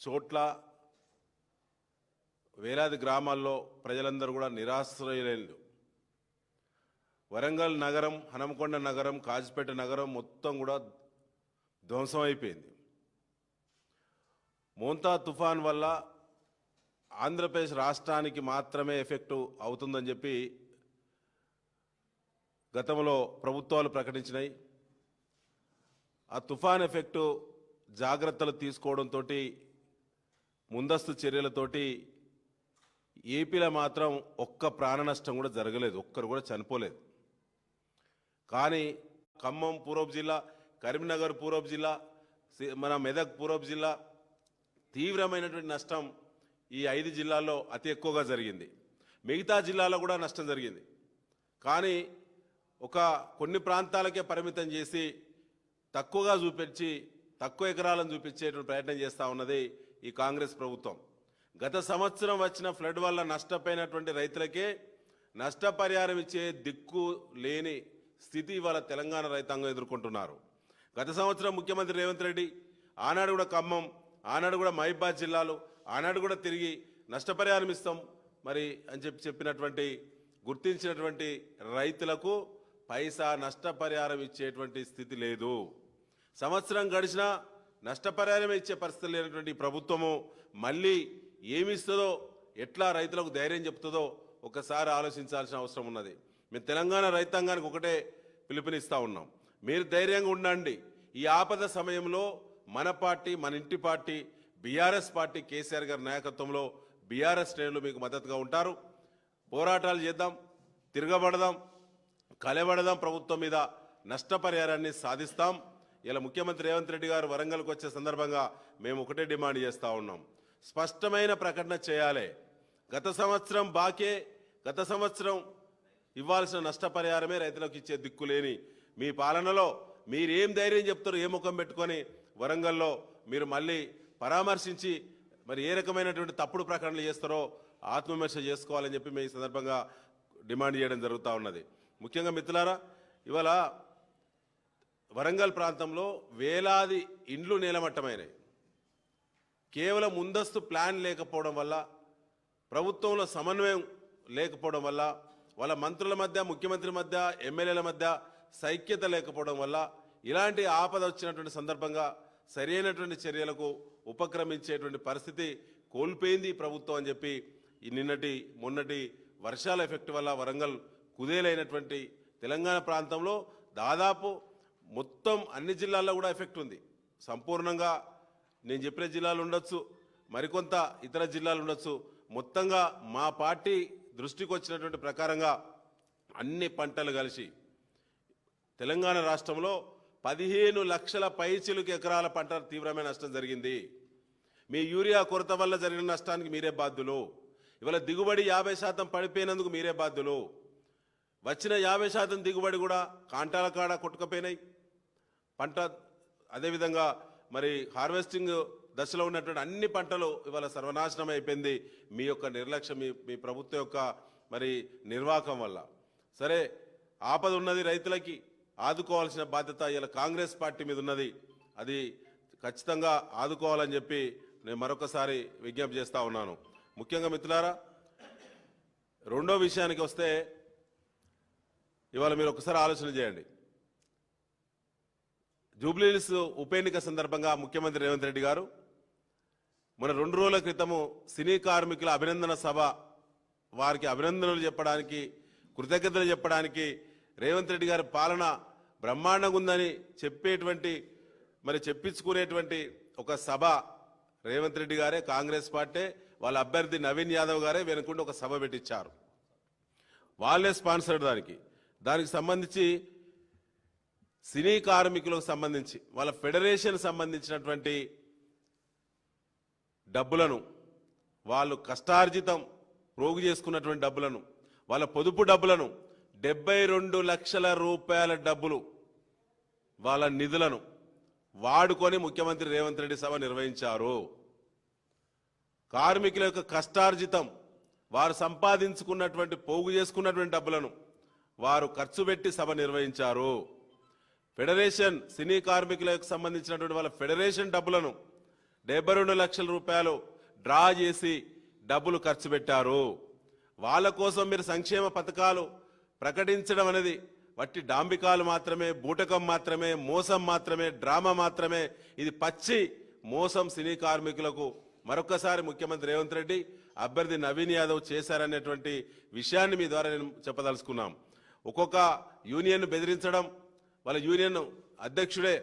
చోట్ల వేలాది గ్రామాల్లో ప్రజలందరూ కూడా నిరాశ్రయులు వరంగల్ నగరం హనంకొండ నగరం కాజిపేట నగరం మొత్తం కూడా ధ్వంసం అయిపోయింది మోంతా తుఫాన్ వల్ల ఆంధ్రప్రదేశ్ రాష్ట్రానికి మాత్రమే ఎఫెక్ట్ అవుతుందని చెప్పి గతంలో ప్రభుత్వాలు ప్రకటించినాయి. ఆ తుఫాన్ ఎఫెక్టు జాగ్రత్తలు తీసుకోవడంతో ముందస్తు చర్యలతోటి ఏపీలో మాత్రం ఒక్క ప్రాణ నష్టం కూడా జరగలేదు ఒక్కరు కూడా చనిపోలేదు. కానీ ఖమ్మం పూర్వపు జిల్లా కరీంనగర్ పూర్వపు జిల్లా మన మెదక్ పూర్వపు జిల్లా తీవ్రమైనటువంటి నష్టం ఈ ఐదు జిల్లాల్లో అతి ఎక్కువగా జరిగింది. మిగతా జిల్లాలో కూడా నష్టం జరిగింది. కానీ ఒక కొన్ని ప్రాంతాలకే పరిమితం చేసి తక్కువగా చూపించి తక్కువ ఎకరాలను చూపించేటువంటి ప్రయత్నం చేస్తూ ఉన్నది ఈ కాంగ్రెస్ ప్రభుత్వం. గత సంవత్సరం వచ్చిన ఫ్లడ్ వల్ల నష్టపోయినటువంటి రైతులకే నష్టపరిహారం ఇచ్చే దిక్కు లేని స్థితి ఇవాళ తెలంగాణ రైతాంగం ఎదుర్కొంటున్నారు. గత సంవత్సరం ముఖ్యమంత్రి రేవంత్ రెడ్డి ఆనాడు కూడా ఖమ్మం ఆనాడు కూడా మహిబాద్ జిల్లాలు ఆనాడు కూడా తిరిగి నష్టపరిహారం ఇస్తాం మరి అని చెప్పి చెప్పినటువంటి గుర్తించినటువంటి రైతులకు పైసా నష్టపరిహారం ఇచ్చేటువంటి స్థితి లేదు. సంవత్సరం గడిచినా నష్టపరిహారం ఇచ్చే పరిస్థితి లేనటువంటి ప్రభుత్వము మళ్ళీ ఏమి ఇస్తుందో ఎట్లా రైతులకు ధైర్యం చెప్తుందో ఒకసారి ఆలోచించాల్సిన అవసరం ఉన్నది. మేము తెలంగాణ రైతాంగానికి ఒకటే పిలుపునిస్తూ ఉన్నాం. మీరు ధైర్యంగా ఉండండి. ఈ ఆపద సమయంలో మన పార్టీ మన ఇంటి పార్టీ బీఆర్ఎస్ పార్టీ కేసీఆర్ గారి నాయకత్వంలో బీఆర్ఎస్ శ్రేణులు మీకు మద్దతుగా ఉంటారు. పోరాటాలు చేద్దాం తిరగబడదాం కలబడదాం ప్రభుత్వం మీద నష్టపరిహారాన్ని సాధిస్తాం. ఇలా ముఖ్యమంత్రి రేవంత్ రెడ్డి గారు వరంగల్కి వచ్చే సందర్భంగా మేము ఒకటే డిమాండ్ చేస్తూ ఉన్నాం. స్పష్టమైన ప్రకటన చేయాలి. గత సంవత్సరం బాకే గత సంవత్సరం ఇవ్వాల్సిన నష్టపరిహారమే రైతులకు ఇచ్చే దిక్కులేని మీ పాలనలో మీరేం ధైర్యం చెప్తారో ఏ ముఖం పెట్టుకొని వరంగల్లో మీరు మళ్ళీ పరామర్శించి మరి ఏ రకమైనటువంటి తప్పుడు ప్రకటనలు చేస్తారో ఆత్మవిమర్శ చేసుకోవాలని చెప్పి మేము ఈ సందర్భంగా డిమాండ్ చేయడం జరుగుతూ ఉన్నది. ముఖ్యంగా మిత్రులారా ఇవాళ వరంగల్ ప్రాంతంలో వేలాది ఇండ్లు నేలమట్టమైనవి కేవలం ముందస్తు ప్లాన్ లేకపోవడం వల్ల ప్రభుత్వంలో సమన్వయం లేకపోవడం వల్ల వాళ్ళ మంత్రుల మధ్య ముఖ్యమంత్రి మధ్య ఎమ్మెల్యేల మధ్య సైక్యత లేకపోవడం వల్ల ఇలాంటి ఆపద వచ్చినటువంటి సందర్భంగా సరైనటువంటి చర్యలకు ఉపక్రమించేటువంటి పరిస్థితి కోల్పోయింది ప్రభుత్వం అని చెప్పి నిన్నటి మొన్నటి వర్షాల ఎఫెక్ట్ వల్ల వరంగల్ కుదేలైనటువంటి తెలంగాణ ప్రాంతంలో దాదాపు మొత్తం అన్ని జిల్లాల్లో కూడా ఎఫెక్ట్ ఉంది. సంపూర్ణంగా నేను చెప్పిన జిల్లాలు ఉండొచ్చు మరికొంత ఇతర జిల్లాలు ఉండొచ్చు. మొత్తంగా మా పార్టీ దృష్టికి వచ్చినటువంటి ప్రకారంగా అన్ని పంటలు కలిసి తెలంగాణ రాష్ట్రంలో పదిహేను లక్షల పైచిలుకు ఎకరాల పంట తీవ్రమైన నష్టం జరిగింది. మీ యూరియా కొరత వల్ల జరిగిన నష్టానికి మీరే బాధ్యులు. ఇవాళ దిగుబడి యాభై శాతం పడిపోయినందుకు మీరే బాధ్యులు. వచ్చిన యాభై శాతం దిగుబడి కూడా కాంటాల కాడ కొట్టుకపోయినాయి. పంట అదేవిధంగా మరి హార్వెస్టింగ్ దశలో ఉన్నటువంటి అన్ని పంటలు ఇవాళ సర్వనాశనం అయిపోయింది. మీ యొక్క నిర్లక్ష్యం మీ మీ ప్రభుత్వం యొక్క మరి నిర్వాహకం వల్ల. సరే ఆపద ఉన్నది రైతులకి ఆదుకోవాల్సిన బాధ్యత ఇలా కాంగ్రెస్ పార్టీ మీద ఉన్నది. అది ఖచ్చితంగా ఆదుకోవాలని చెప్పి నేను మరొకసారి విజ్ఞప్తి చేస్తూ ఉన్నాను. ముఖ్యంగా మిత్రులారా రెండో విషయానికి వస్తే ఇవాళ మీరు ఒకసారి ఆలోచన చేయండి. జూబ్లీహిల్స్ ఉప ఎన్నిక సందర్భంగా ముఖ్యమంత్రి రేవంత్ రెడ్డి గారు మన రెండు రోజుల క్రితము సినీ కార్మికుల అభినందన సభ వారికి అభినందనలు చెప్పడానికి కృతజ్ఞతలు చెప్పడానికి రేవంత్ రెడ్డి గారి పాలన బ్రహ్మాండంగా ఉందని చెప్పేటువంటి మరి చెప్పించుకునేటువంటి ఒక సభ రేవంత్ రెడ్డి గారే కాంగ్రెస్ పార్టీ వాళ్ళ అభ్యర్థి నవీన్ యాదవ్ గారే వెనుకుండి ఒక సభ పెట్టించారు. వాళ్ళే స్పాన్సర్డ్ దానికి. దానికి సంబంధించి సినీ కార్మికులకు సంబంధించి వాళ్ళ ఫెడరేషన్ సంబంధించినటువంటి డబ్బులను వాళ్ళు కష్టార్జితం రోగు చేసుకున్నటువంటి డబ్బులను వాళ్ళ పొదుపు డబ్బులను డెబ్బై రెండు లక్షల రూపాయల డబ్బులు వాళ్ళ నిధులను వాడుకొని ముఖ్యమంత్రి రేవంత్ రెడ్డి సభ నిర్వహించారు. కార్మికుల యొక్క కష్టార్జితం వారు సంపాదించుకున్నటువంటి పోగు చేసుకున్నటువంటి డబ్బులను వారు ఖర్చు పెట్టి సభ నిర్వహించారు. ఫెడరేషన్ సినీ కార్మికులకు సంబంధించినటువంటి వాళ్ళ ఫెడరేషన్ డబ్బులను డెబ్బై రెండు లక్షల రూపాయలు డ్రా చేసి డబ్బులు ఖర్చు పెట్టారు. వాళ్ళ కోసం మీరు సంక్షేమ పథకాలు ప్రకటించడం అనేది వట్టి డాంబికాలు మాత్రమే బూటకం మాత్రమే మోసం మాత్రమే డ్రామా మాత్రమే. ఇది పచ్చి మోసం సినీ కార్మికులకు మరొకసారి ముఖ్యమంత్రి రేవంత్ రెడ్డి అభ్యర్థి నవీన్ యాదవ్ చేశారనేటువంటి విషయాన్ని మీ ద్వారా నేను చెప్పదలుచుకున్నాం. ఒక్కొక్క యూనియన్ బెదిరించడం వాళ్ళ యూనియన్ అధ్యక్షుడే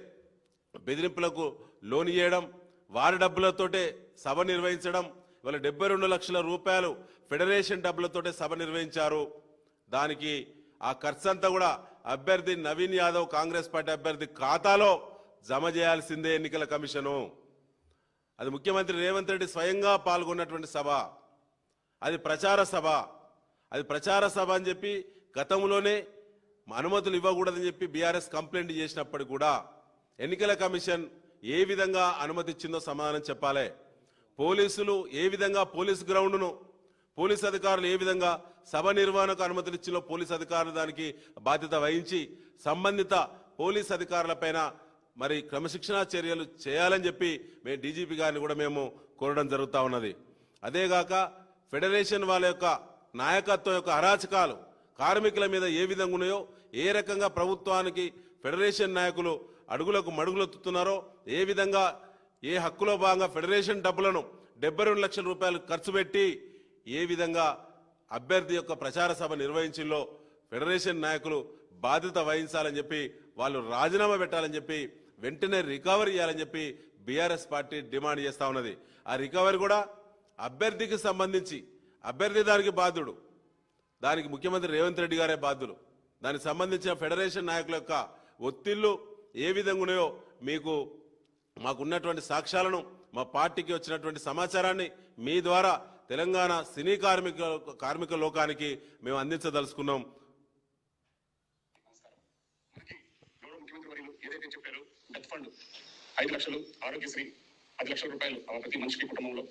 బెదిరింపులకు లోన్ ఇవ్వడం వారి డబ్బులతోటే సభ నిర్వహించడం ఇవాళ డెబ్బై రెండు లక్షల రూపాయలు ఫెడరేషన్ డబ్బులతోటే సభ నిర్వహించారు. దానికి ఆ ఖర్చు అంతా కూడా అభ్యర్థి నవీన్ యాదవ్ కాంగ్రెస్ పార్టీ అభ్యర్థి ఖాతాలో జమ చేయాల్సిందే ఎన్నికల కమిషను. అది ముఖ్యమంత్రి రేవంత్ రెడ్డి స్వయంగా పాల్గొన్నటువంటి సభ. అది ప్రచార సభ. అది ప్రచార సభ అని చెప్పి గతంలోనే అనుమతులు ఇవ్వకూడదని చెప్పి బీఆర్ఎస్ కంప్లైంట్ చేసినప్పుడు కూడా ఎన్నికల కమిషన్ ఏ విధంగా అనుమతి ఇచ్చిందో సమాధానం చెప్పాలి. పోలీసులు ఏ విధంగా పోలీస్ గ్రౌండ్ను పోలీస్ అధికారులు ఏ విధంగా సభ నిర్వహణకు అనుమతులు ఇచ్చిందో పోలీస్ అధికారులు దానికి బాధ్యత వహించి సంబంధిత పోలీస్ అధికారులపైన మరి క్రమశిక్షణా చర్యలు చేయాలని చెప్పి మేము డీజీపీ గారిని కూడా మేము కోరడం జరుగుతూ ఉన్నది. అదేగాక ఫెడరేషన్ వాళ్ళ యొక్క నాయకత్వం యొక్క అరాచకాలు కార్మికుల మీద ఏ విధంగా ఉన్నాయో ఏ రకంగా ప్రభుత్వానికి ఫెడరేషన్ నాయకులు అడుగులకు మడుగులెత్తుతున్నారో ఏ విధంగా ఏ హక్కులో భాగంగా ఫెడరేషన్ డబ్బులను డెబ్బై రెండు లక్షల రూపాయలు ఖర్చు పెట్టి ఏ విధంగా అభ్యర్థి యొక్క ప్రచార సభ నిర్వహించిలో ఫెడరేషన్ నాయకులు బాధ్యత వహించాలని చెప్పి వాళ్ళు రాజీనామా పెట్టాలని చెప్పి వెంటనే రికవరీ చేయాలని చెప్పి బీఆర్ఎస్ పార్టీ డిమాండ్ చేస్తా ఉన్నది. ఆ రికవరీ కూడా అభ్యర్థికి సంబంధించి అభ్యర్థి దానికి బాధ్యుడు. దానికి ముఖ్యమంత్రి రేవంత్ రెడ్డి గారే బాధ్యులు. దానికి సంబంధించిన ఫెడరేషన్ నాయకుల యొక్క ఒత్తిళ్ళు ఏ విధంగా ఉన్నాయో మీకు మాకున్నటువంటి సాక్ష్యాలను మా పార్టీకి వచ్చినటువంటి సమాచారాన్ని మీ ద్వారా తెలంగాణ సినీ కార్మిక కార్మిక లోకానికి మేము అందించదలుచుకున్నాం. ఏదైతే చెప్పారో డెత్ ఫండ్ ఐదు లక్షలు ఆరోగ్యశ్రీ పది లక్షల రూపాయలు ప్రతి మనిషికి కుటుంబంలో.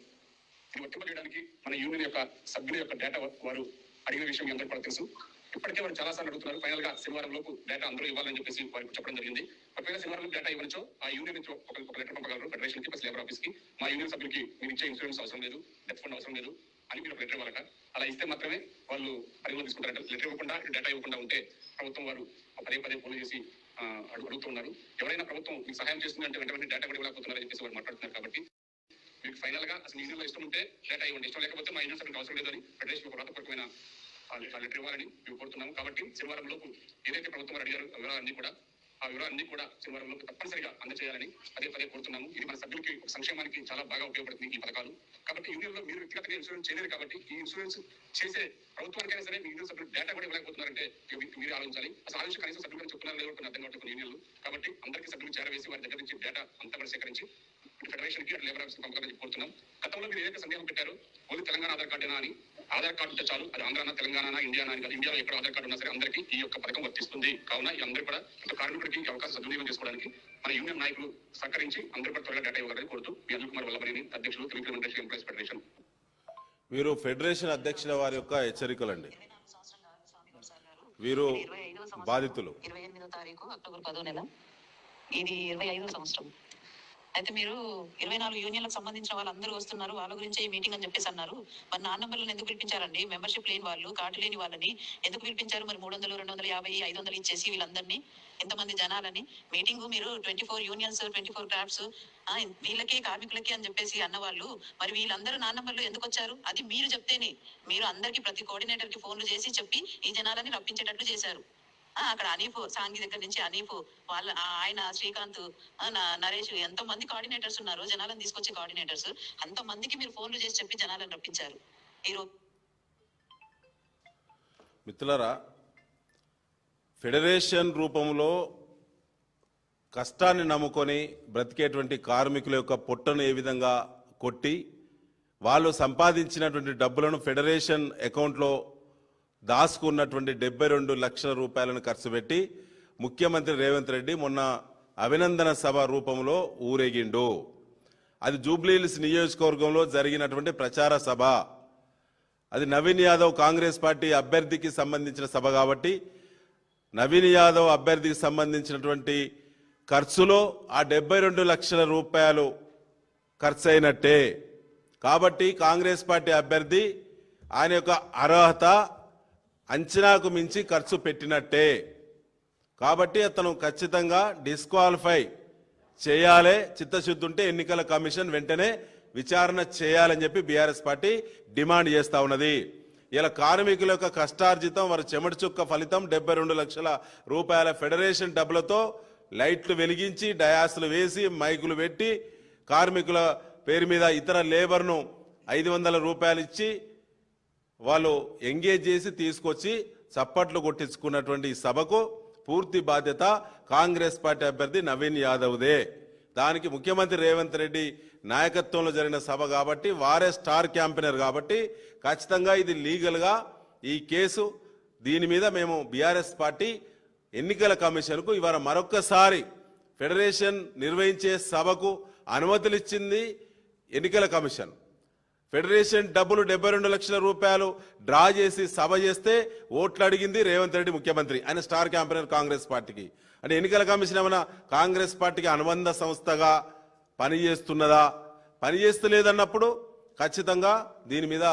ఇది వర్తింపజేయడానికి మన యూనియన్ యొక్క సభ్యుల యొక్క డేటా వారు అడిగిన విషయం మీ కూడా తెలుసు. ఇప్పటికే వారు చాలా సార్లు అడుగుతున్నారు ఫైనల్గా శనివారం లోపు డేటా అందరూ ఇవ్వాలని చెప్పేసి వారికి చెప్పడం జరిగింది. ఒకవేళ శనివారం డేటా ఇవ్వచ్చో ఆ యూనియన్ నుంచి ఒక లెటర్ పంపగలరు ఫెడరేషన్కి ప్లస్ లేబర్ ఆఫీస్కి మా యూనియన్ సభ్యులకి మీరు ఇచ్చే ఇన్సూరెన్స్ అవసరం లేదు డెత్ ఫండ్ అవసరం లేదు అని మీరు ఒక లెటర్ ఇవ్వాలట. అలా ఇస్తే మాత్రమే వాళ్ళు పరిగణలో తీసుకుంటారంట. లెటర్ ఇవ్వకుండా డేటా ఇవ్వకుండా ఉంటే ప్రభుత్వం వారు పదే పదే ఫోన్ చేసి అడుగు అడుగుతున్నారు ఎవరైనా ప్రభుత్వం మీకు సహాయం చేస్తుంది అంటే వెంటనే డేటా కూడా ఇవ్వలేకపోతున్నారని చెప్పేసి వారు మాట్లాడుతున్నారు కాబట్టి మీకు ఫైనల్గా అసలు యూనియన్ ఇష్టం ఉంటే డేటా ఇవ్వండి ఇష్టం లేకపోతే మా యూనియన్ సభ్యులకు అవసరం లేదని ఫెడరేషన్ ఒక వ్రాతపూర్వకమైన లెటర్ ఇవ్వాలని మేము కోరుతున్నాము. కాబట్టి శనివారం లోపు ఏదైతే ప్రభుత్వం అడిగారు వివరాలన్నీ కూడా ఆ వివరాలన్నీ కూడా శనివారం లోపు తప్పనిసరిగా అందజేయాలని అదే పదే కోరుతున్నాము. ఇది మన సభ్యులకి సంక్షేమానికి చాలా బాగా ఉపయోగపడుతుంది ఈ పథకాలు. కాబట్టి యూనియన్లో మీరు వ్యక్తిగతంగా ఇన్సూరెన్స్ చేయలేరు కాబట్టి ఈ ఇన్సూరెన్స్ చేసే ప్రభుత్వానికైనా సరే మీ యూనియన్ సభ్యులు డేటా కూడా ఇవ్వలేకపోతున్నారంటే మీరు ఆలోచించాలి. అసలు ఆలోచించి కనీసం సభ్యులు చెప్తున్నారు లేదు అర్థం కావట్లేదు. యూనియన్లు కాబట్టి అందరికీ సభ్యులు చేరవేసి వారి దగ్గర నుంచి డేటా అంతా కూడా సేకరించి ఫెడరేషన్కి లేబర్ ఆఫీస్ పంపాలని కోరుతున్నాం. గతంలో మీరు ఏదైతే సందేహం పెట్టారో ఓన్లీ తెలంగాణ ఆధార్ కార్డేనా అని ఆధార్ కార్డు ఉంటే చాలు అది ఆంధ్రానా తెలంగాణ ఇండియా అని కాదు ఇండియాలో ఎక్కడ ఆధార్ కార్డు ఉన్నా సరే అందరికీ ఈ యొక్క పథకం వర్తిస్తుంది. కావున ఈ అందరూ కూడా కార్మికుడికి అవకాశం సద్వినియోగం చేసుకోవడానికి మన యూనియన్ నాయకులు సహకరించి అందరూ కూడా త్వరగా డేటా ఇవ్వాలని కోరుతూ మీ అనిల్ కుమార్ వల్లభనేని అధ్యక్షులు తెలుగు ఎంప్లాయీస్ ఫెడరేషన్. వీరు ఫెడరేషన్ అధ్యక్షుల వారి యొక్క హెచ్చరికలండి. వీరు. బాధితులు. ఇరవై ఎనిమిదో తారీఖు అక్టోబర్ పదో నెల. ఇది ఇరవై ఐదో సంవత్సరం. అయితే మీరు ఇరవై నాలుగు యూనియన్లకు సంబంధించిన వాళ్ళందరూ వస్తున్నారు. వాళ్ళ గురించి ఈ మీటింగ్ అని చెప్పేసి అన్నారు. మరి నాన్న నంబర్లను ఎందుకు పిలిపించారండి? మెంబర్షిప్ లేని వాళ్ళు కార్డు లేని వాళ్ళని ఎందుకు పిలిపించారు? మరి మూడు వందలు రెండు వందల యాభై ఐదు వందలు ఇచ్చేసి వీళ్ళందరినీ ఎంతమంది జనాలని మీటింగ్ మీరు twenty four unions twenty four crafts వీళ్ళకి కార్మికులకి అని చెప్పేసి అన్నవాళ్ళు మరి వీళ్ళందరూ నా నంబర్లు ఎందుకు వచ్చారు? అది మీరు చెప్తేనే. మీరు అందరికి ప్రతి కోఆర్డినేటర్కి ఫోన్లు చేసి చెప్పి ఈ జనాలని రప్పించేటట్లు చేశారు. అక్కడ అనీఫ్ సాంగి దగ్గర నుంచి అనీఫ్ వాళ్ళ ఆయన శ్రీకాంత్ ఆ, నరేష్ ఎంతో మంది కోఆర్డినేటర్స్ ఉన్నారు? జనాలను తీసుకొచ్చే కోఆర్డినేటర్స్ అంత మందికి మీరు ఫోన్లు చేసి చెప్పి జనాలను రప్పించారు. ఈ మిత్రులరా ఫెడరేషన్ రూపంలో కష్టాన్ని నమ్ముకొని బ్రతికేటువంటి కార్మికుల యొక్క పొట్టను ఏ విధంగా కొట్టి వాళ్ళు సంపాదించినటువంటి డబ్బులను ఫెడరేషన్ అకౌంట్లో దాచుకున్నటువంటి డెబ్బై రెండు లక్షల రూపాయలను ఖర్చు పెట్టి ముఖ్యమంత్రి రేవంత్ రెడ్డి మొన్న అభినందన సభ రూపంలో ఊరేగిండు. అది జూబ్లీహిల్స్ నియోజకవర్గంలో జరిగినటువంటి ప్రచార సభ. అది నవీన్ యాదవ్ కాంగ్రెస్ పార్టీ అభ్యర్థికి సంబంధించిన సభ కాబట్టి నవీన్ యాదవ్ అభ్యర్థికి సంబంధించినటువంటి ఖర్చులో ఆ డెబ్బై రెండు లక్షల రూపాయలు ఖర్చు అయినట్టే కాబట్టి కాంగ్రెస్ పార్టీ అభ్యర్థి ఆయన యొక్క అర్హత అంచనాకు మించి ఖర్చు పెట్టినట్టే. కాబట్టి అతను ఖచ్చితంగా డిస్క్వాలిఫై చేయాలే. చిత్తశుద్ధి ఉంటే ఎన్నికల కమిషన్ వెంటనే విచారణ చేయాలని చెప్పి బీఆర్ఎస్ పార్టీ డిమాండ్ చేస్తా ఉన్నది. ఇలా కార్మికుల యొక్క కష్టార్జితం వారి చెమటి చుక్క ఫలితం డెబ్బై రెండు లక్షల రూపాయల ఫెడరేషన్ డబ్బులతో లైట్లు వెలిగించి డయాస్లు వేసి మైకులు పెట్టి కార్మికుల పేరు మీద ఇతర లేబర్ను ఐదు వందల రూపాయలు ఇచ్చి వాళ్ళు ఎంగేజ్ చేసి తీసుకొచ్చి చప్పట్లు కొట్టించుకున్నటువంటి ఈ సభకు పూర్తి బాధ్యత కాంగ్రెస్ పార్టీ అభ్యర్థి నవీన్ యాదవ్దే. దానికి ముఖ్యమంత్రి రేవంత్ రెడ్డి నాయకత్వంలో జరిగిన సభ కాబట్టి వారే స్టార్ క్యాంపెయినర్ కాబట్టి ఖచ్చితంగా ఇది లీగల్గా ఈ కేసు దీని మీద మేము బీఆర్ఎస్ పార్టీ ఎన్నికల కమిషన్కు ఇవాళ మరొక్కసారి ఫెడరేషన్ నిర్వహించే సభకు అనుమతులు ఇచ్చింది ఎన్నికల కమిషన్. ఫెడరేషన్ డబ్బులు డెబ్బై రెండు లక్షల రూపాయలు డ్రా చేసి సభ చేస్తే ఓట్లు అడిగింది రేవంత్ రెడ్డి ముఖ్యమంత్రి ఆయన స్టార్ క్యాంపెయినర్ కాంగ్రెస్ పార్టీకి. అంటే ఎన్నికల కమిషన్ ఏమైనా కాంగ్రెస్ పార్టీకి అనుబంధ సంస్థగా పనిచేస్తున్నదా? పనిచేస్తలేదన్నప్పుడు ఖచ్చితంగా దీని మీద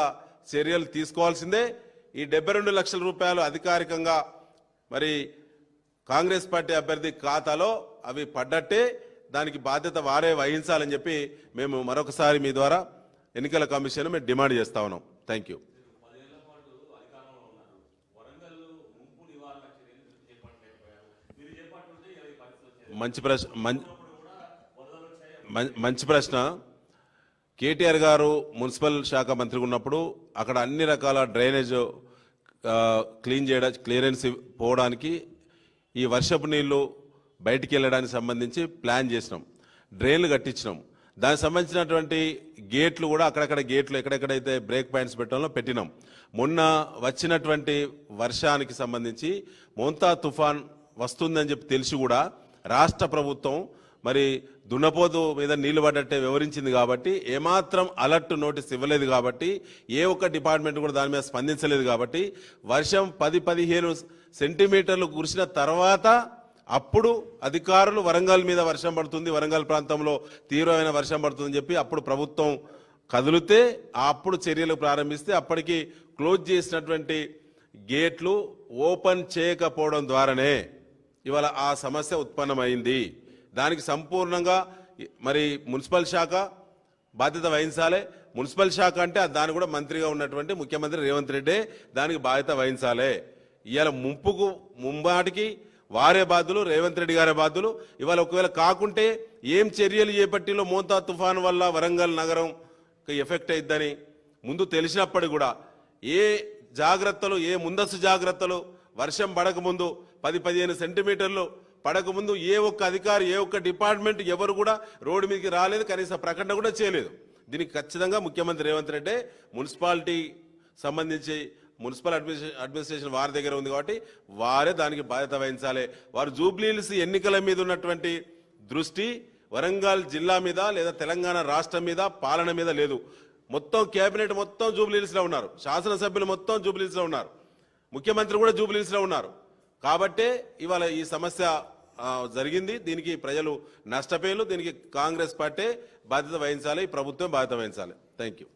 చర్యలు తీసుకోవాల్సిందే. ఈ డెబ్బై రెండు లక్షల రూపాయలు అధికారికంగా మరి కాంగ్రెస్ పార్టీ అభ్యర్థి ఖాతాలో అవి పడ్డట్టే దానికి బాధ్యత వారే వహించాలని చెప్పి మేము మరొకసారి మీ ద్వారా ఎన్నికల కమిషన్ మేము డిమాండ్ చేస్తా ఉన్నాం. థ్యాంక్ యూ మంచి ప్రశ్న మం- మం- మంచి ప్రశ్న. కేటీఆర్ గారు మున్సిపల్ శాఖ మంత్రిగా ఉన్నప్పుడు అక్కడ అన్ని రకాల డ్రైనేజ్ క్లీన్ చేయడం క్లియరెన్స్ పోవడానికి ఈ వర్షపు నీళ్ళు బయటికి వెళ్ళడానికి సంబంధించి ప్లాన్ చేసినాం. డ్రైన్లు కట్టించినాం. దానికి సంబంధించినటువంటి గేట్లు కూడా అక్కడక్కడ గేట్లు ఎక్కడెక్కడైతే బ్రేక్ పాయింట్స్ పెట్టడంలో పెట్టినాం. మొన్న వచ్చినటువంటి వర్షానికి సంబంధించి మోంతా తుఫాన్ వస్తుందని చెప్పి తెలిసి కూడా రాష్ట్ర ప్రభుత్వం మరి దున్నపోతు మీద నీళ్ళు పడ్డట్టే వివరించింది కాబట్టి ఏమాత్రం అలర్ట్ నోటీస్ ఇవ్వలేదు కాబట్టి ఏ ఒక్క డిపార్ట్మెంట్ కూడా దాని మీద స్పందించలేదు కాబట్టి వర్షం పది పదిహేను సెంటీమీటర్లు కురిసిన తర్వాత అప్పుడు అధికారులు వరంగల్ మీద వర్షం పడుతుంది వరంగల్ ప్రాంతంలో తీవ్రమైన వర్షం పడుతుందని చెప్పి అప్పుడు ప్రభుత్వం కదిలితే అప్పుడు చర్యలు ప్రారంభిస్తే అప్పటికి క్లోజ్ చేసినటువంటి గేట్లు ఓపెన్ చేయకపోవడం ద్వారానే ఇవాళ ఆ సమస్య ఉత్పన్నమైంది. దానికి సంపూర్ణంగా మరి మున్సిపల్ శాఖ బాధ్యత వహించాలి. మున్సిపల్ శాఖ అంటే దాని కూడా మంత్రిగా ఉన్నటువంటి ముఖ్యమంత్రి రేవంత్ రెడ్డి దానికి బాధ్యత వహించాలి. ఇవాళ ముంపుకు ముంబాటికి వారే బాధ్యులు రేవంత్ రెడ్డి గారే బాధ్యులు. ఇవాళ ఒకవేళ కాకుంటే ఏం చర్యలు చేపట్టిలో మోంతా తుఫాన్ వల్ల వరంగల్ నగరం ఎఫెక్ట్ అయిద్దని ముందు తెలిసినప్పుడు కూడా ఏ జాగ్రత్తలు ఏ ముందస్తు జాగ్రత్తలు వర్షం పడకముందు పది పదిహేను సెంటీమీటర్లు పడకముందు ఏ ఒక్క అధికారి ఏ ఒక్క డిపార్ట్మెంట్ ఎవరు కూడా రోడ్డు మీదకి రాలేదు కనీస ప్రకటన కూడా చేయలేదు. దీనికి ఖచ్చితంగా ముఖ్యమంత్రి రేవంత్ రెడ్డి మున్సిపాలిటీ సంబంధించి మున్సిపల్ అడ్మినిస్ట్రే అడ్మినిస్ట్రేషన్ వారి దగ్గర ఉంది కాబట్టి వారే దానికి బాధ్యత వహించాలి. వారు జూబ్లీహిల్స్ ఎన్నికల మీద ఉన్నటువంటి దృష్టి వరంగల్ జిల్లా మీద లేదా తెలంగాణ రాష్ట్రం మీద పాలన మీద లేదు. మొత్తం కేబినెట్ మొత్తం జూబ్లీహిల్స్ ఉన్నారు. శాసనసభ్యులు మొత్తం జూబ్లీహిల్స్ ఉన్నారు. ముఖ్యమంత్రి కూడా జూబ్లీహిల్స్ ఉన్నారు. కాబట్టే ఇవాళ ఈ సమస్య జరిగింది. దీనికి ప్రజలు నష్టపోయారు దీనికి కాంగ్రెస్ పార్టీ బాధ్యత వహించాలి. ప్రభుత్వం బాధ్యత వహించాలి. Thank you